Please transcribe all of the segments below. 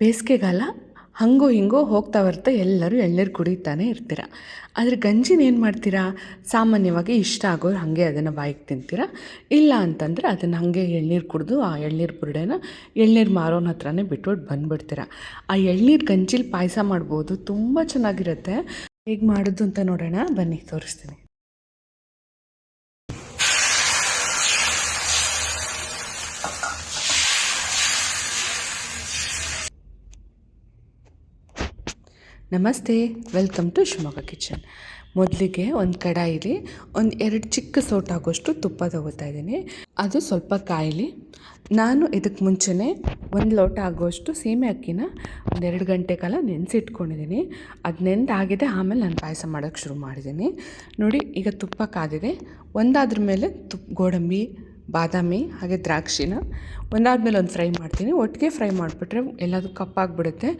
ಬೇಸಿಗೆಗಾಲ ಹಾಗೋ ಹಿಂಗೋ ಹೋಗ್ತಾ ಬರ್ತಾ ಎಲ್ಲರೂ ಎಳ್ನೀರು ಕುಡಿತಾನೆ ಇರ್ತೀರ. ಆದರೆ ಗಂಜಿನ ಏನು ಮಾಡ್ತೀರಾ? ಸಾಮಾನ್ಯವಾಗಿ ಇಷ್ಟ ಆಗೋರು ಹಾಗೆ ಅದನ್ನು ಬಾಯಿಗೆ ತಿಂತೀರ? ಇಲ್ಲ ಅಂತಂದರೆ ಅದನ್ನು ಹಾಗೆ ಎಳ್ನೀರು ಕುಡಿದು ಆ ಎಳ್ನೀರು ಬುರುಡೆನ ಎಳ್ನೀರು ಮಾರೋನ ಹತ್ರನೇ ಬಿಟ್ಬಿಟ್ಟು ಬಂದುಬಿಡ್ತೀರ. ಆ ಎಳ್ನೀರು ಗಂಜಿಲಿ ಪಾಯಸ ಮಾಡ್ಬೋದು, ತುಂಬ ಚೆನ್ನಾಗಿರುತ್ತೆ. ಹೇಗೆ ಮಾಡೋದು ಅಂತ ನೋಡೋಣ. ಬನ್ನಿ, ತೋರಿಸ್ತೀನಿ. ನಮಸ್ತೆ, ವೆಲ್ಕಮ್ ಟು ಶಿವಮೊಗ್ಗ ಕಿಚನ್. ಮೊದಲಿಗೆ ಒಂದು ಕಡಾಯಿಲಿ ಒಂದು ಎರಡು ಚಿಕ್ಕ ಸೋಟ್ ಆಗೋಷ್ಟು ತುಪ್ಪ ತಗೋತಾ ಇದ್ದೀನಿ. ಅದು ಸ್ವಲ್ಪ ಕಾಯಲಿ. ನಾನು ಇದಕ್ಕೆ ಮುಂಚೆನೇ ಒಂದು ಲೋಟ ಆಗೋಷ್ಟು ಸೀಮೆ ಅಕ್ಕಿನ ಒಂದು ಎರಡು ಗಂಟೆ ಕಾಲ ನೆನೆಸಿಟ್ಕೊಂಡಿದ್ದೀನಿ. ಅದು ನೆಂದಾಗಿದೆ, ಆಮೇಲೆ ನಾನು ಪಾಯಸ ಮಾಡೋಕ್ಕೆ ಶುರು ಮಾಡಿದ್ದೀನಿ. ನೋಡಿ, ಈಗ ತುಪ್ಪ ಕಾದಿದೆ. ಒಂದಾದ್ರ ಮೇಲೆ ತುಪ್ಪ ಗೋಡಂಬಿ, ಬಾದಾಮಿ, ಹಾಗೆ ದ್ರಾಕ್ಷಿನ ಒಂದಾದ ಮೇಲೆ ಒಂದು ಫ್ರೈ ಮಾಡ್ತೀನಿ. ಒಟ್ಟಿಗೆ ಫ್ರೈ ಮಾಡಿಬಿಟ್ರೆ ಎಲ್ಲದು ಕಪ್ಪಾಗಿಬಿಡುತ್ತೆ.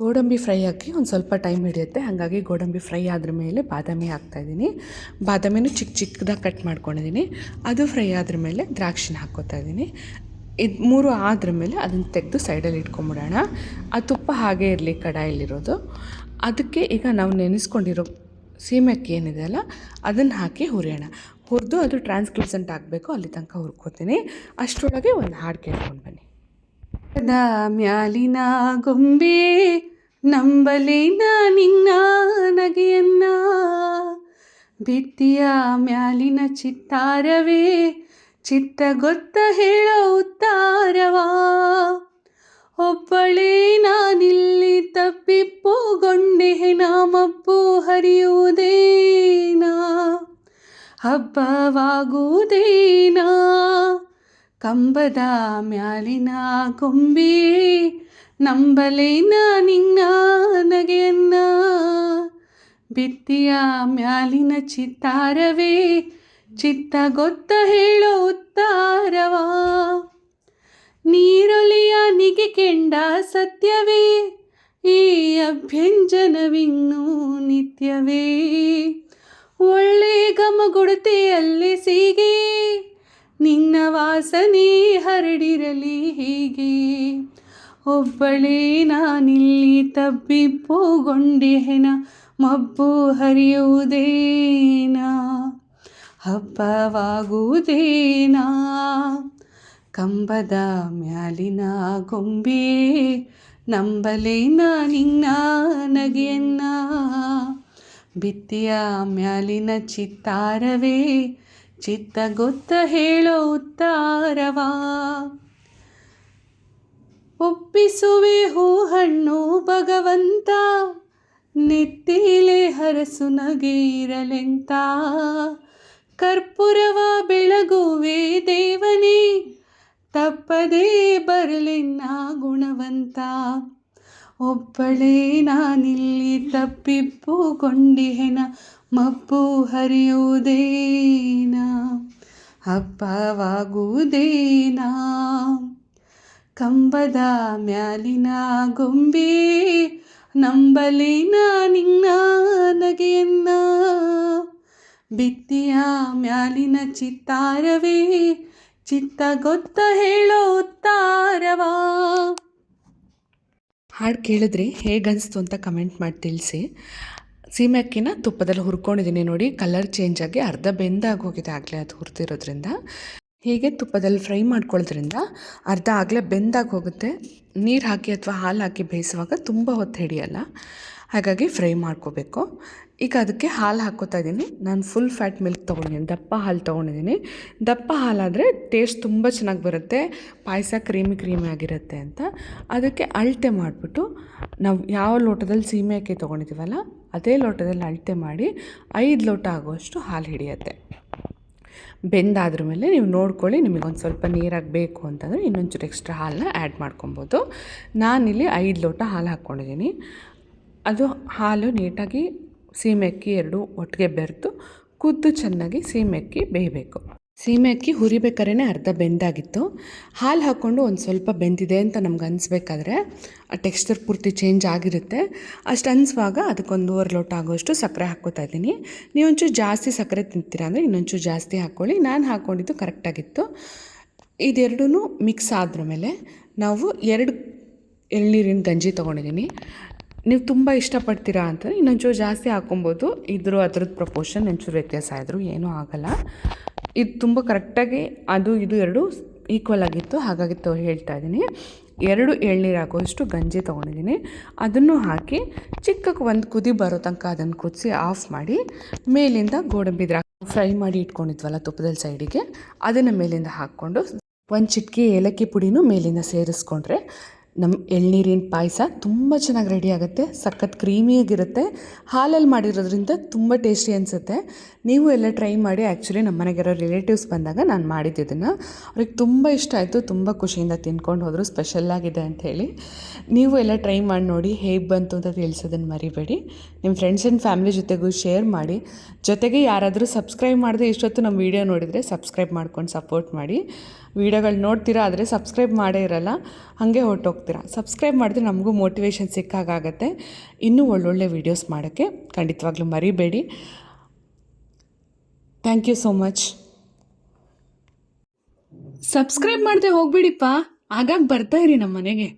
ಗೋಡಂಬಿ ಫ್ರೈ ಹಾಕಿ ಒಂದು ಸ್ವಲ್ಪ ಟೈಮ್ ಹಿಡಿಯುತ್ತೆ. ಹಾಗಾಗಿ ಗೋಡಂಬಿ ಫ್ರೈ ಆದ್ರ ಮೇಲೆ ಬಾದಾಮಿ ಹಾಕ್ತಾಯಿದ್ದೀನಿ ಬಾದಾಮಿನೂ ಚಿಕ್ಕ ಚಿಕ್ಕದಾಗಿ ಕಟ್ ಮಾಡ್ಕೊಂಡಿದ್ದೀನಿ. ಅದು ಫ್ರೈ ಆದ್ರ ಮೇಲೆ ದ್ರಾಕ್ಷಿನ ಹಾಕ್ಕೋತಾ ಇದ್ದೀನಿ. ಇದು ಮೂರು ಆದ್ರ ಮೇಲೆ ಅದನ್ನು ತೆಗೆದು ಸೈಡಲ್ಲಿ ಇಟ್ಕೊಂಬಿಡೋಣ. ಆ ತುಪ್ಪ ಹಾಗೇ ಇರಲಿ ಕಡಾಯಲ್ಲಿರೋದು. ಅದಕ್ಕೆ ಈಗ ನಾವು ನೆನೆಸ್ಕೊಂಡಿರೋ ಸೀಮೆಕ್ಕಿ ಏನಿದೆ ಅಲ್ಲ, ಅದನ್ನು ಹಾಕಿ ಹುರಿಯೋಣ. ಹುರಿದು ಅದು ಟ್ರಾನ್ಸ್ಕ್ಲೂಸೆಂಟ್ ಆಗಬೇಕು, ಅಲ್ಲಿ ತನಕ ಹುರ್ಕೋತೀನಿ. ಅಷ್ಟರೊಳಗೆ ಒಂದು ಹಾಡು ಕೇಳ್ಕೊಂಡು ಬನ್ನಿ. ದ ಮ್ಯಾಲಿನ ಗೊಂಬೆ ನಂಬಲೇನ ನಿನ್ನ ನಗೆಯನ್ನ. ಬಿತ್ತಿಯ ಮ್ಯಾಲಿನ ಚಿತ್ತಾರವೇ ಚಿತ್ತ ಗೊತ್ತ ಹೇಳೋ ಉತ್ತಾರವಾ. ಒಬ್ಬಳೇ ನಾನಿಲ್ಲಿ ತಪ್ಪಿಪ್ಪುಗೊಂಡೆ ನಾಮಪ್ಪು ಹರಿಯುವುದೇನಾ? ಹಬ್ಬವಾಗುವುದೇನಾ? ಕಂಬದ ಮ್ಯಾಲಿನ ಕೊಂಬಿ ನಂಬಲೇನ ನಿನ್ನ ನಗೆಯನ್ನ. ಬಿತ್ತಿಯ ಮ್ಯಾಲಿನ ಚಿತ್ತಾರವೇ, ಚಿತ್ತ ಗೊತ್ತ ಹೇಳೋ ಉತ್ತಾರವ. ನೀರೊಲಿಯ ನಿಗೆ ಕೆಂಡ ಸತ್ಯವೇ, ಈ ಅಭ್ಯಂಜನವಿನ್ನೂ ನಿತ್ಯವೇ. ಒಳ್ಳೆ ಗಮಗುಡತೆಯಲ್ಲಿ ಸೀಗೆ ನಿನ್ನ ವಾಸನೆ ಹರಡಿರಲಿ ಹೀಗೆ. ಒಬ್ಬಳೇ ನಾನಿಲ್ಲಿ ತಬ್ಬಿಪ್ಪುಗೊಂಡೆಹೆನ, ಮಬ್ಬು ಹರಿಯುವುದೇನಾ? ಹಬ್ಬವಾಗುವುದೇನಾ? ಕಂಬದ ಮ್ಯಾಲಿನ ಗೊಂಬೆ ನಂಬಲೇನ ನಿನ್ನ ನಗೆಯನ್ನ. ಬಿತ್ತಿಯ ಮ್ಯಾಲಿನ ಚಿತ್ತಾರವೇ ಚಿತ್ತ ಗೊತ್ತ ಹೇಳೋ ಉತ್ತಾರವಾ? ಒಪ್ಪಿಸುವೆ ಹೂ ಹಣ್ಣು ಭಗವಂತ, ನೆತ್ತಿಲೆ ಹರಸು ನಗೀರಲೆಂತ ಕರ್ಪುರವ ಬೆಳಗುವೆ ದೇವನೇ, ತಪ್ಪದೇ ಬರಲೆನ್ನ ಗುಣವಂತ. ಒಬ್ಬಳೇ ನಾನಿಲ್ಲಿ ತಪ್ಪಿಪ್ಪುಗೊಂಡಿಹೆನ ಮಬ್ಬು ಹರಿಯುವುದೇನ? ಹಬ್ಬವಾಗುವುದೇನ? ಕಂಬದ ಮ್ಯಾಲಿನ ಗೊಂಬೆ, ನಂಬಲಿನ ನಿನ್ನ ನಗೆಯನ್ನ. ಬಿತ್ತಿಯ ಮ್ಯಾಲಿನ ಚಿತ್ತಾರವೇ ಚಿತ್ತ ಗೊತ್ತ ಹೇಳೋ ತಾರವಾ ಹಾಡು ಕೇಳಿದ್ರೆ ಹೇಗನ್ನಿಸ್ತು ಅಂತ ಕಮೆಂಟ್ ಮಾಡಿ ತಿಳಿಸಿ. ಸೀಮೆ ಅಕ್ಕಿನ ತುಪ್ಪದಲ್ಲಿ ಹುರ್ಕೊಂಡಿದ್ದೀನಿ ನೋಡಿ. ಕಲರ್ ಚೇಂಜ್ ಆಗಿ ಅರ್ಧ ಬೆಂದಾಗಿ ಹೋಗಿದೆ ಆಗಲೇ ಅದು ಹುರ್ತಿರೋದ್ರಿಂದ ಹೀಗೆ ತುಪ್ಪದಲ್ಲಿ ಫ್ರೈ ಮಾಡ್ಕೊಳ್ಳೋದ್ರಿಂದ ಅರ್ಧ ಆಗಲೇ ಬೆಂದಾಗಿ ಹೋಗುತ್ತೆ. ನೀರು ಹಾಕಿ ಅಥವಾ ಹಾಲು ಹಾಕಿ ಬೇಯಿಸುವಾಗ ತುಂಬ ಹೊತ್ತು ಹಿಡಿಯಲ್ಲ. ಹಾಗಾಗಿ ಫ್ರೈ ಮಾಡ್ಕೋಬೇಕು. ಈಗ ಅದಕ್ಕೆ ಹಾಲು ಹಾಕೋತಾ ಇದ್ದೀನಿ. ನಾನು ಫುಲ್ ಫ್ಯಾಟ್ ಮಿಲ್ಕ್ ತೊಗೊಂಡಿದ್ದೀನಿ. ದಪ್ಪ ಹಾಲು ತೊಗೊಂಡಿದ್ದೀನಿ. ದಪ್ಪ ಹಾಲಾದರೆ ಟೇಸ್ಟ್ ತುಂಬ ಚೆನ್ನಾಗಿ ಬರುತ್ತೆ. ಪಾಯಸ ಕ್ರೀಮಿ ಕ್ರೀಮಿ ಆಗಿರುತ್ತೆ ಅಂತ. ಅದಕ್ಕೆ ಅಳತೆ ಮಾಡಿಬಿಟ್ಟು ನಾವು ಯಾವ ಲೋಟದಲ್ಲಿ ಸೀಮೆ ಅಕ್ಕಿ ತೊಗೊಂಡಿದ್ದೀವಲ್ಲ ಅದೇ ಲೋಟದಲ್ಲಿ ಅಳತೆ ಮಾಡಿ ಐದು ಲೋಟ ಆಗುವಷ್ಟು ಹಾಲು ಹಿಡಿಯುತ್ತೆ. ಬೆಂದಾದ್ರ ಮೇಲೆ ನೀವು ನೋಡ್ಕೊಳ್ಳಿ ನಿಮಗೊಂದು ಸ್ವಲ್ಪ ನೀರಾಗಿ ಬೇಕು ಅಂತಂದರೆ ಇನ್ನೊಂಚೂರು ಎಕ್ಸ್ಟ್ರಾ ಹಾಲನ್ನ ಆ್ಯಡ್ ಮಾಡ್ಕೊಬೋದು. ನಾನಿಲ್ಲಿ ಐದು ಲೋಟ ಹಾಲು ಹಾಕ್ಕೊಂಡಿದ್ದೀನಿ. ಅದು ಹಾಲು ನೀಟಾಗಿ ಸೀಮೆ ಅಕ್ಕಿ ಎರಡು ಒಟ್ಟಿಗೆ ಬೆರೆತು ಕುದ್ದು ಚೆನ್ನಾಗಿ ಸೀಮೆ ಅಕ್ಕಿ ಬೇಯಬೇಕು. ಸೀಮೆ ಅಕ್ಕಿ ಹುರಿಬೇಕಾದ್ರೆ ಅರ್ಧ ಬೆಂದಾಗಿತ್ತು. ಹಾಲು ಹಾಕ್ಕೊಂಡು ಒಂದು ಸ್ವಲ್ಪ ಬೆಂದಿದೆ ಅಂತ ನಮ್ಗೆ ಅನಿಸ್ಬೇಕಾದ್ರೆ ಆ ಟೆಕ್ಸ್ಚರ್ ಪೂರ್ತಿ ಚೇಂಜ್ ಆಗಿರುತ್ತೆ. ಅಷ್ಟು ಅನಿಸುವಾಗ ಅದಕ್ಕೊಂದೂವರೆ ಲೋಟ ಆಗೋಷ್ಟು ಸಕ್ಕರೆ ಹಾಕ್ಕೋತಾ ಇದ್ದೀನಿ. ನೀವು ಒಂಚೂರು ಜಾಸ್ತಿ ಸಕ್ಕರೆ ತಿಂತೀರಾ ಅಂದರೆ ಇನ್ನೊಂಚೂರು ಜಾಸ್ತಿ ಹಾಕ್ಕೊಳ್ಳಿ ನಾನು ಹಾಕ್ಕೊಂಡಿದ್ದು ಕರೆಕ್ಟಾಗಿತ್ತು ಇದೆರಡೂ ಮಿಕ್ಸ್ ಆದ್ರ ಮೇಲೆ ನಾವು ಎರಡು ಎಳ್ನೀರಿನ ಗಂಜಿ ತೊಗೊಂಡಿದ್ದೀನಿ ನೀವು ತುಂಬ ಇಷ್ಟಪಡ್ತೀರಾ ಅಂತ ಇನ್ನೊಂಚೂರು ಜಾಸ್ತಿ ಹಾಕೊಬೋದು. ಇದ್ರ ಅದ್ರದ್ದು ಪ್ರಪೋರ್ಷನ್ ಒಂಚೂರು ವ್ಯತ್ಯಾಸ ಆದರೂ ಏನೂ ಆಗಲ್ಲ. ಇದು ತುಂಬ ಕರೆಕ್ಟಾಗಿ ಅದು ಇದು ಎರಡು ಈಕ್ವಲ್ ಆಗಿತ್ತು. ಹಾಗಾಗಿ ತೊ ಹೇಳ್ತಾ ಇದ್ದೀನಿ. ಎರಡು ಎಳ್ನೀರು ಆಗುವಷ್ಟು ಗಂಜಿ ತೊಗೊಂಡಿದ್ದೀನಿ. ಅದನ್ನು ಹಾಕಿ ಚಿಕ್ಕಕ್ಕೆ ಒಂದು ಕುದಿ ಬರೋ ತನಕ ಅದನ್ನು ಕುದಿಸಿ ಆಫ್ ಮಾಡಿ ಮೇಲಿಂದ ಗೋಡಂಬಿ ದ್ರಾಕ್ಷಿ ಫ್ರೈ ಮಾಡಿ ಇಟ್ಕೊಂಡಿದ್ವಲ್ಲ ತುಪ್ಪದಲ್ಲಿ ಸೈಡಿಗೆ, ಅದನ್ನು ಮೇಲಿಂದ ಹಾಕ್ಕೊಂಡು ಒಂದು ಚಿಟಿಕೆ ಏಲಕ್ಕಿ ಪುಡಿನೂ ಮೇಲಿಂದ ಸೇರಿಸ್ಕೊಂಡ್ರೆ ನಮ್ಮ ಎಳ್ನೀರಿನ ಪಾಯಸ ತುಂಬ ಚೆನ್ನಾಗಿ ರೆಡಿ ಆಗುತ್ತೆ, ಸಖತ್ ಕ್ರೀಮಿಯಾಗಿರುತ್ತೆ ಹಾಲಲ್ಲಿ ಮಾಡಿರೋದ್ರಿಂದ ತುಂಬ ಟೇಸ್ಟಿ ಅನಿಸುತ್ತೆ. ನೀವು ಎಲ್ಲ ಟ್ರೈ ಮಾಡಿ ಆ್ಯಕ್ಚುಲಿ ನಮ್ಮ ಮನೆಗಿರೋ ರಿಲೇಟಿವ್ಸ್ ಬಂದಾಗ ನಾನು ಮಾಡಿದ್ದಿದ್ದನ್ನು ಅವ್ರಿಗೆ ತುಂಬ ಇಷ್ಟ ಆಯಿತು, ತುಂಬ ಖುಷಿಯಿಂದ ತಿನ್ಕೊಂಡು ಹೋದರು ಸ್ಪೆಷಲ್ಲಾಗಿದೆ ಅಂಥೇಳಿ ನೀವು ಎಲ್ಲ ಟ್ರೈ ಮಾಡಿ ನೋಡಿ, ಹೇಗೆ ಬಂತು ಅಂತ ತಿಳಿಸೋದನ್ನು ಮರಿಬೇಡಿ. ನಿಮ್ಮ ಫ್ರೆಂಡ್ಸ್ ಆ್ಯಂಡ್ ಫ್ಯಾಮಿಲಿ ಜೊತೆಗೂ ಶೇರ್ ಮಾಡಿ. ಜೊತೆಗೆ ಯಾರಾದರೂ ಸಬ್ಸ್ಕ್ರೈಬ್ ಮಾಡದೆ ಇಷ್ಟೊತ್ತು ನಮ್ಮ ವೀಡಿಯೋ ನೋಡಿದರೆ ಸಬ್ಸ್ಕ್ರೈಬ್ ಮಾಡ್ಕೊಂಡು ಸಪೋರ್ಟ್ ಮಾಡಿ. ವೀಡಿಯೋಗಳು ನೋಡ್ತೀರಾ ಆದರೆ ಸಬ್ಸ್ಕ್ರೈಬ್ ಮಾಡೇ ಇರಲ್ಲ, ಹಾಗೆ ಹೊರಟೋಗ್ತೀರಾ. ಸಬ್ಸ್ಕ್ರೈಬ್ ಮಾಡಿದ್ರೆ ನಮಗೂ ಮೋಟಿವೇಶನ್ ಸಿಕ್ಕಾಗತ್ತೆ ಇನ್ನೂ ಒಳ್ಳೊಳ್ಳೆ ವೀಡಿಯೋಸ್ ಮಾಡೋಕ್ಕೆ ಖಂಡಿತವಾಗ್ಲೂ ಮರಿಬೇಡಿ. Thank you so much. Subscribe ಮಾಡದೆ ಹೋಗ್ಬಿಡಿಪ್ಪ. ಆಗಾಗ ಬರ್ತಾ ಇರಿ ನಮ್ಮ ಮನೆಗೆ